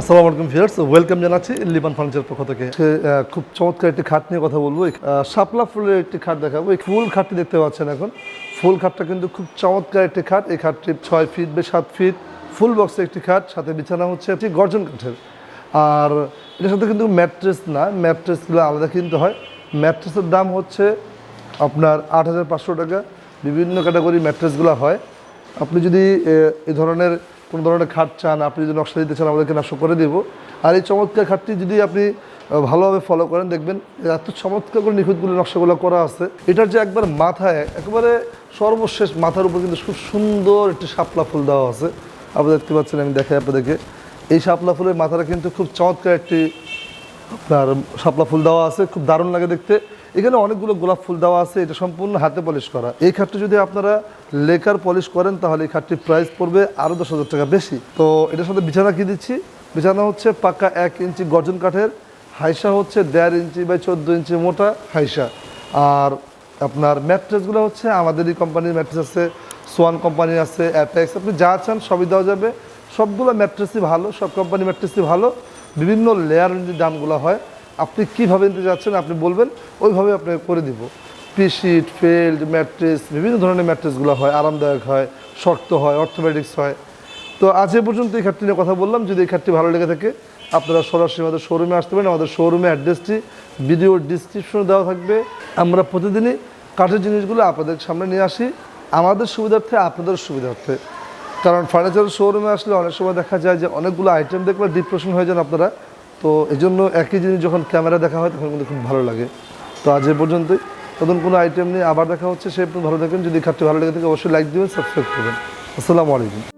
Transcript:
আসসালামু আলাইকুম viewers welcome জানাচ্ছি লিবান ফার্নিচার পক্ষ থেকে। খুব চমৎকার একটি খাট নিয়ে কথা বলব। শাপলা ফুলের একটি খাট দেখাবো। এই ফুল খাটটি দেখতে পাচ্ছেন এখন। ফুল খাটটা কিন্তু খুব চমৎকার একটি খাট। এই খাটটি ছয় ফিট বে সাত ফিট ফুল বক্সের একটি খাট সাথে বিছানা হচ্ছে একটি গর্জন কাঠের। আর এটার সাথে কিন্তু ম্যাট্রেস না ম্যাট্রেসগুলো আলাদা কিনতে হয়। ম্যাট্রেসের দাম হচ্ছে আপনার আট হাজার পাঁচশো টাকা। বিভিন্ন ক্যাটাগরি ম্যাট্রেসগুলো হয়। আপনি যদি এ, ধরনের কোনো ধরনের খাট চান, আপনি যদি নকশা দিতে চান, আমাদেরকে নকশা করে দেবো। আর এই চমৎকার খাটটি যদি আপনি ভালোভাবে ফলো করেন, দেখবেন এত চমৎকার করে নিখুঁতগুলো নকশাগুলো করা আছে। এটার যে একবার মাথায়, একবারে সর্বশেষ মাথার উপর কিন্তু খুব সুন্দর একটি শাপলা ফুল দেওয়া আছে। আপনি দেখতে পাচ্ছেন, আমি দেখাই আপনাদেরকে। এই শাপলা ফুলের মাথাটা কিন্তু খুব চমৎকার একটি আপনার শাপলা ফুল দেওয়া আছে, খুব দারুণ লাগে দেখতে। এখানে অনেকগুলো গোলাপ ফুল দেওয়া আছে, এটা সম্পূর্ণ হাতে পলিশ করা। এই খাটটি যদি আপনারা লেকার পলিশ করেন, তাহলে এই খাটটির প্রাইস পড়বে আরও দশ হাজার টাকা বেশি। তো এটার সাথে বিছানা কি দিচ্ছি? বিছানা হচ্ছে পাকা এক ইঞ্চি গর্জন কাঠের, হাইসা হচ্ছে দেড় ইঞ্চি বাই চোদ্দ ইঞ্চি মোটা হাইসা। আর আপনার ম্যাট্রেসগুলো হচ্ছে আমাদেরই কোম্পানির ম্যাট্রেস আছে, সোয়ান কোম্পানির আছে অ্যাপেক্স আপনি যা চান সবই দেওয়া যাবে। সবগুলো ম্যাট্রেসই ভালো, সব কোম্পানি ম্যাট্রেসই ভালো। বিভিন্ন লেয়ার অনুযায়ী দামগুলো হয়। আপনি কীভাবে নিতে যাচ্ছেন আপনি বলবেন, ওইভাবে আপনাকে করে দিব। পিশিট ফেল্ড ম্যাট্রেস বিভিন্ন ধরনের ম্যাট্রেসগুলো হয়, আরামদায়ক হয়, শক্ত হয় অর্থোপেডিক্স হয়। তো আজ এ পর্যন্ত এই খাটটি নিয়ে কথা বললাম। যদি এই খাটটি ভালো লেগে থাকে, আপনারা সরাসরি আমাদের শোরুমে আসতে পারেন। আমাদের শোরুমে অ্যাড্রেসটি ভিডিওর ডিসক্রিপশনে দেওয়া থাকবে। আমরা প্রতিদিনই কাঠের জিনিসগুলো আপনাদের সামনে নিয়ে আসি। আমাদের সুবিধার্থে, আপনাদের সুবিধার্থে। কারণ ফার্নিচার শোরুমে আসলে অনেক সময় দেখা যায় যে অনেকগুলো আইটেম দেখলে ডিপ্রেশন হয়ে যান আপনারা। তো এই জন্য একই জিনিস যখন ক্যামেরা দেখা হয় তখন কিন্তু খুব ভালো লাগে। তো আজ এ পর্যন্তই। নতুন কোনো আইটেম নিয়ে আবার দেখা হচ্ছে, সে ভালো থাকেন। যদি খাটটি ভালো লেগে থাকে, অবশ্যই লাইক দিবেন সাবস্ক্রাইব করবেন। আসসালামু আলাইকুম।